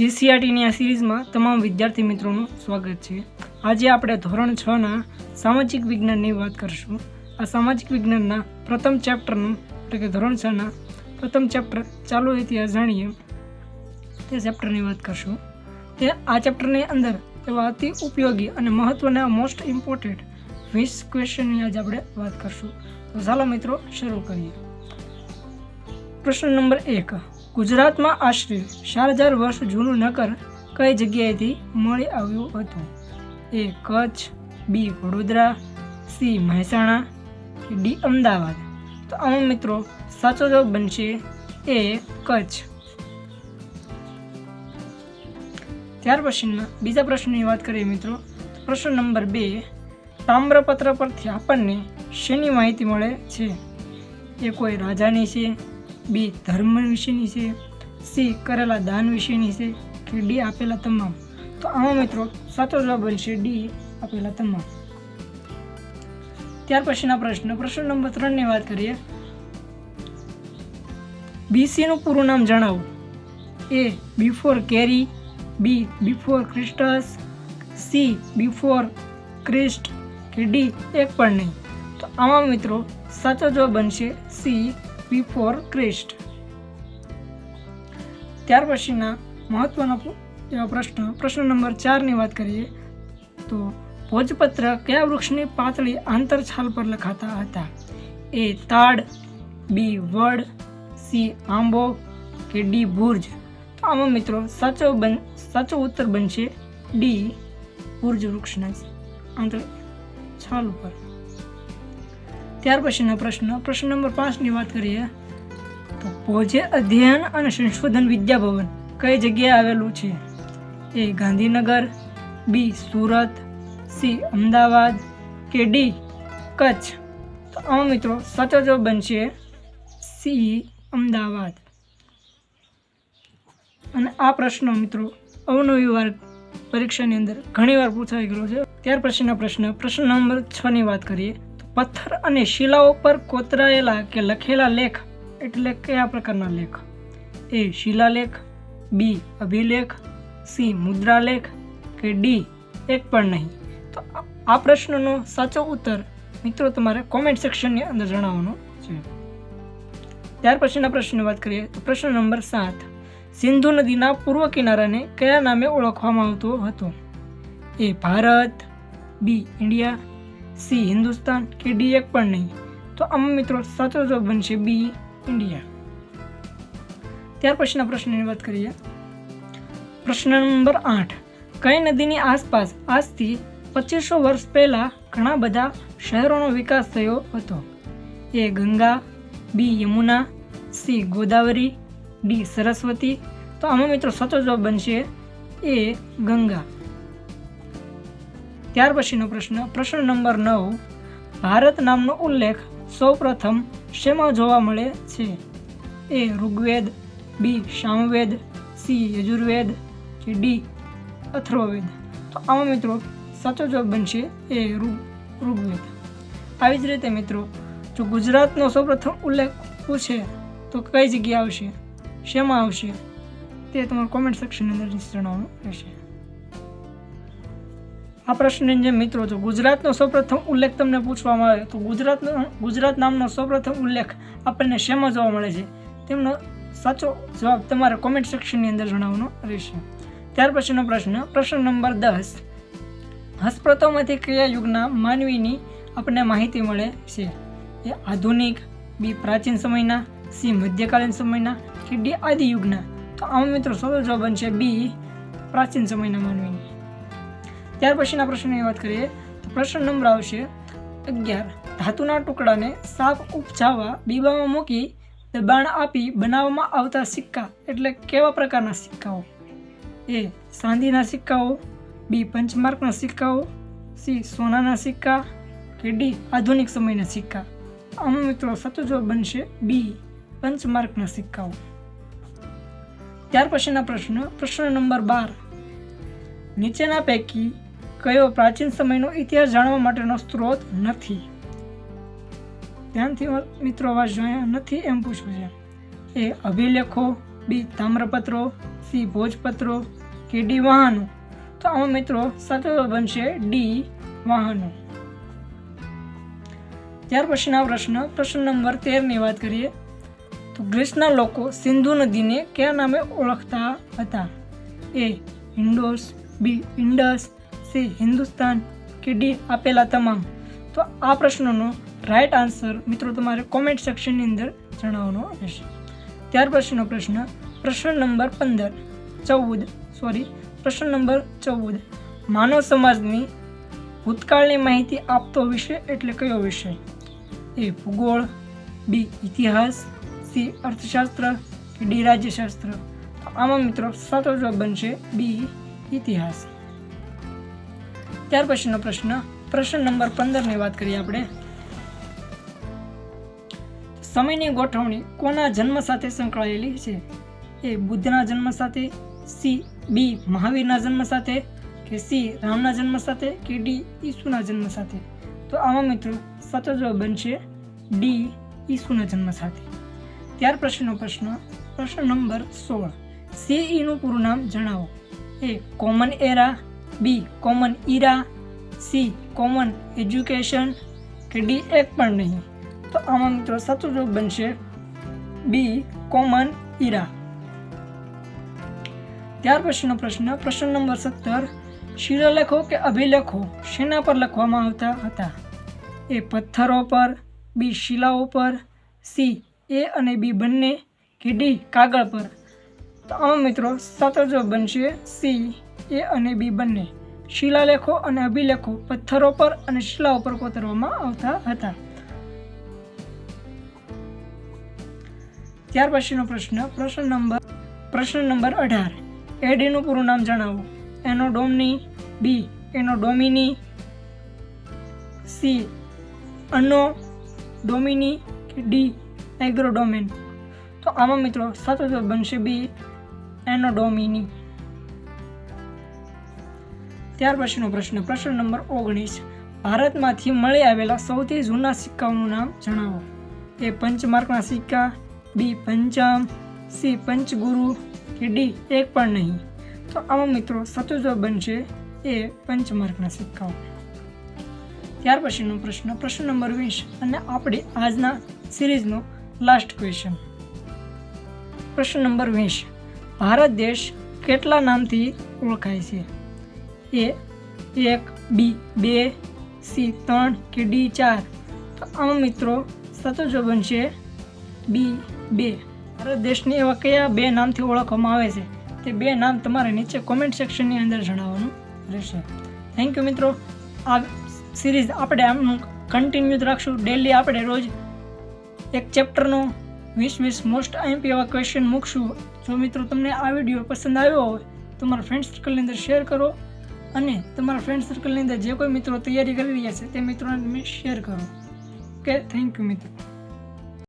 જીસીઆરટીની આ સિરીઝમાં તમામ વિદ્યાર્થી મિત્રોનું સ્વાગત છે. આજે આપણે ધોરણ છના સામાજિક વિજ્ઞાનની વાત કરીશું. આ સામાજિક વિજ્ઞાનના પ્રથમ ચેપ્ટરનું, એટલે કે ધોરણ છના પ્રથમ ચેપ્ટર ચાલુ ઇતિહાસ જાણીએ, તે ચેપ્ટરની વાત કરશું. તે આ ચેપ્ટરની અંદર એવા અતિ ઉપયોગી અને મહત્ત્વના મોસ્ટ ઇમ્પોર્ટન્ટ વીસ ક્વેશ્ચનની આજે આપણે વાત કરશું. તો ચાલો મિત્રો, શરૂ કરીએ. પ્રશ્ન નંબર એક. ગુજરાતમાં આશરે ચાર હજાર વર્ષ જૂનું નગર કઈ જગ્યાએથી મળી આવ્યું હતું? A Kutch, B Vadodara, C Mehsana D Ahmedabad? તો આમાં મિત્રો સાચો જવાબ બનશે એ કચ્છ. ત્યાર પછીના બીજા પ્રશ્નની વાત કરીએ મિત્રો. પ્રશ્ન નંબર બે, તામ્રપત્ર પરથી આપણને શેની માહિતી મળે છે? એ કોઈ રાજાની છે બી ધર્મ વિશેની છે, સી કરેલા દાન વિશેની છે કે ડી આપેલા તમામ. તો આમાં મિત્રો સાચો જવાબ બનશે ડી આપેલા તમામ. ત્યાર પછીના પ્રશ્ન પ્રશ્ન નંબર ત્રણની વાત કરીએ. બીસીનું પૂરું નામ જણાવો. A before carry B before Christus C before Christ કે ડી, એક પણ નહીં. તો આમાં મિત્રો સાચો જવાબ બનશે સી બિફોર ક્રિસ્ટ. ત્યાર પછીના મહત્વનો એવા પ્રશ્ન પ્રશ્ન નંબર ચારની વાત કરીએ તો ભોજપત્ર કયા વૃક્ષની પાતળી આંતરછાલ પર લખાતા હતા? એ તાડ, બી વડ, સી આંબો કે ડી ભુર્જ તો આમાં મિત્રો સાચો બન, સાચો ઉત્તર બનશે ડી ભુર્જ વૃક્ષના આંતર છાલ ઉપર. ત્યાર પછીનો પ્રશ્ન પ્રશ્ન નંબર પાંચની વાત કરીએ તો ભોજે અધ્યયન અને સંશોધન વિદ્યાભવન કઈ જગ્યાએ આવેલું છે? A Gandhinagar, B Surat, C Ahmedabad કે ડી કચ્છ? તો આમાં મિત્રો સાચો જવાબ બનશે સી અમદાવાદ. અને આ પ્રશ્નો મિત્રો અવનવી વાર પરીક્ષાની અંદર ઘણીવાર પૂછાઈ ગયેલો છે. ત્યાર પછીના પ્રશ્ન પ્રશ્ન નંબર છ ની વાત કરીએ. પથ્થર અને શિલાઓ પર કોતરાયેલા કે લખેલા લેખ એટલે કયા પ્રકારના લેખ. એ શિલાલેખ, બી અભિલેખ, સી મુદ્રાલેખ કે ડી એક પણ નહીં. તો આ- પ્રશ્નનો સાચો ઉત્તર મિત્રો તમારે કોમેન્ટ સેક્શનની અંદર જણાવવાનો છે. ત્યાર પછીના પ્રશ્નની વાત કરીએ તો પ્રશ્ન નંબર સાત. સિંધુ નદીના પૂર્વ કિનારાને કયા નામે ઓળખવામાં આવતો હતો? A Bharat, B India C Hindustan કે ડી એક પણ નહીં. તો આમાં મિત્રો સાચો જવાબ બનશે બી ઇન્ડિયા. ત્યાર પછીના પ્રશ્નની વાત કરીએ. પ્રશ્ન નંબર આઠ. કઈ નદીની આસપાસ આજથી પચીસો વર્ષ પહેલાં ઘણા બધા શહેરોનો વિકાસ થયો હતો? A Ganga, B Yamuna, C Godavari, D Saraswati. તો આમાં મિત્રો સાચો જવાબ બનશે એ ગંગા. ત્યાર પછીનો પ્રશ્ન પ્રશ્ન નંબર નવ, ભારત નામનો ઉલ્લેખ સૌપ્રથમ શેમાં જોવા મળે છે? A Rigveda, B Samaveda, C Yajurveda, કે ડી અથર્વવેદ? તો આમાં મિત્રો સાચો જવાબ બનશે એ ઋગ્વેદ. આવી જ રીતે મિત્રો, જો ગુજરાતનો સૌપ્રથમ ઉલ્લેખ પૂછે, તો કઈ જગ્યાએ આવશે? શેમાં આવશે? તે તમારું કોમેન્ટ સેક્શનની અંદર જણાવવાનું રહેશે. આ પ્રશ્નની જે મિત્રો, જો ગુજરાતનો સૌપ્રથમ ઉલ્લેખ તમને પૂછવામાં આવે, તો ગુજરાતનો ગુજરાત નામનો સૌપ્રથમ ઉલ્લેખ આપણને શેમાં જોવા મળે છે? તેમનો સાચો જવાબ તમારે કોમેન્ટ સેક્શનની અંદર જણાવવાનો રહેશે. ત્યાર પછીનો પ્રશ્ન પ્રશ્ન નંબર દસ. હસ્પ્રતોમાંથી કયા યુગના માનવીની આપણને માહિતી મળે છે. એ આધુનિક, બી પ્રાચીન સમયના, સી મધ્યકાલીન સમયના કે ડી આદિ યુગના. તો આમાં મિત્રો સરળ જવાબ બનશે બી પ્રાચીન સમયના માનવીની. ત્યાર પછીના પ્રશ્નની વાત કરીએ તો પ્રશ્ન નંબર આવશે અગિયાર. ધાતુના ટુકડાને સાફ ઉપજાવવા બીબામાં મૂકી દબાણ આપી બનાવવામાં આવતા સિક્કા એટલે કેવા પ્રકારના સિક્કાઓ? એ. સાંધીના સિક્કાઓ. બી. પંચમાર્કના સિક્કાઓ. સી. સોનાના સિક્કા. કે ડી. આધુનિક સમયના સિક્કા? આમાં મિત્રો સાચો જવાબ બનશે બી. પંચમાર્કના સિક્કાઓ. ત્યાર પછીના પ્રશ્ન. પ્રશ્ન નંબર બાર. નીચેના પૈકી કયો પ્રાચીન સમયનો ઇતિહાસ જાણવા માટેનો સ્ત્રોત નથી? ધ્યાનથી મિત્રો અવાજ જોયા નથી એમ પૂછવું છે. એ અભિલેખો, બી તામ્રપત્રો, સી ભોજપત્રો, કે ડી વાહનો? તો આમાં મિત્રો સાચો બનશે ડી વાહનો. ત્યાર પછીના પ્રશ્ન પ્રશ્ન નંબર તેરની વાત કરીએ. તો ગ્રીસના લોકો સિંધુ નદીને કયા નામે ઓળખતા હતા? એ ઇન્ડોસ, બી ઇન્ડસ સી હિન્દુસ્તાન કે ડી આપેલા તમામ તો આ પ્રશ્નનો રાઇટ આન્સર મિત્રો તમારે કોમેન્ટ સેક્શનની અંદર જણાવવાનો રહેશે ત્યાર પછીનો પ્રશ્ન પ્રશ્ન નંબર પંદર ચૌદ સોરી પ્રશ્ન નંબર ચૌદ માનવ સમાજની ભૂતકાળની માહિતી આપતો વિષય એટલે કયો વિષય એ ભૂગોળ બી ઇતિહાસ સી અર્થશાસ્ત્ર કે ડી રાજ્યશાસ્ત્ર આમાં મિત્રો સાચો જવાબ બનશે બી ઇતિહાસ ત્યાર પછીનો પ્રશ્ન પ્રશ્ન નંબર પંદરની વાત કરીએ આપણે. સમયની ગોઠવણી કોના જન્મ સાથે સંકળાયેલી છે? એ બુદ્ધના જન્મ સાથે, સી બી મહાવીરના જન્મ સાથે, કે સી રામના જન્મ સાથે, કે ડી ઈસુના જન્મ સાથે? તો આમાં મિત્રો, સાચો જવાબ બનશે ડી ઈસુના જન્મ સાથે. ત્યાર પછીનો પ્રશ્ન પ્રશ્ન નંબર સોળ. સીઈનું પૂરું નામ જણાવો. A common era B common era C common education કે ડી એક પણ નહીં. તો આમાં મિત્રો સાચો જવાબ બનશે બી કોમન ઈરા ત્યાર પછીનો પ્રશ્ન પ્રશ્ન નંબર સત્તર, શિલાલેખો કે અભિલેખો શેના પર લખવામાં આવતા હતા? એ પથ્થરો પર બી શિલાઓ પર સી એ અને બી બંને કે ડી કાગળ પર? તો આમાં મિત્રો સાચો જવાબ બનશે સી એ અને બી બંને શિલાલેખો અને અભિલેખો પથ્થરો પર અને શિલાઓ પર કોતરવામાં આવતા હતા. ત્યાર પછીનો પ્રશ્ન પ્રશ્ન નંબર પ્રશ્ન નંબર અઢાર. એડીનું પૂરું નામ જણાવો. Anno Domini B, anno Domini C anno Domini કે ડી એગ્રોડોમેન તો આમાં મિત્રો સાચો જવાબ બનશે બી, એનો ડોમિની. ત્યાર પછીનો પ્રશ્ન પ્રશ્ન નંબર ઓગણીસ. ભારતમાંથી મળી આવેલા સૌથી જૂના સિક્કાઓનું નામ જણાવો. એ પંચમાર્કના સિક્કા, બી પંચમ, સી પંચગુરુ કે ડી એક પણ નહીં. તો આમાં મિત્રો સાચો બનશે એ પંચમાર્કના સિક્કાઓ. ત્યાર પછીનો પ્રશ્ન પ્રશ્ન નંબર વીસ અને આપણે આજના સિરીઝનો લાસ્ટ ક્વેશ્ચન પ્રશ્ન નંબર વીસ. ભારત દેશ કેટલા નામથી ઓળખાય છે? એ, એક, બી, બે, સી, ત્રણ, કે, ડી, ચાર. તો આમાં મિત્રો, સાચો જવાબ બનશે બી, બે. ભારત દેશને એવા કયા બે નામથી ઓળખવામાં આવે છે? તે બે નામ તમારે નીચે કોમેન્ટ સેક્શનની અંદર જણાવવાનું રહેશે. થેન્ક યુ મિત્રો. આ સિરીઝ આપણે આમનું કન્ટિન્યુ જ રાખશું. ડેલી આપણે રોજ એક ચેપ્ટરનો વીસ વીસ મોસ્ટ આઈએમપી એવા ક્વેશ્ચન મૂકશું. જો મિત્રો તમને આ વીડિયો પસંદ આવ્યો હોય, તો તમારા ફ્રેન્ડ સર્કલની અંદર શેર કરો. અને તમારા ફ્રેન્ડ સર્કલની અંદર જે કોઈ મિત્રો તૈયારી કરી રહ્યા છે તે મિત્રોને તમે શેર કરો. ઓકે થેન્ક યુ મિત્રો.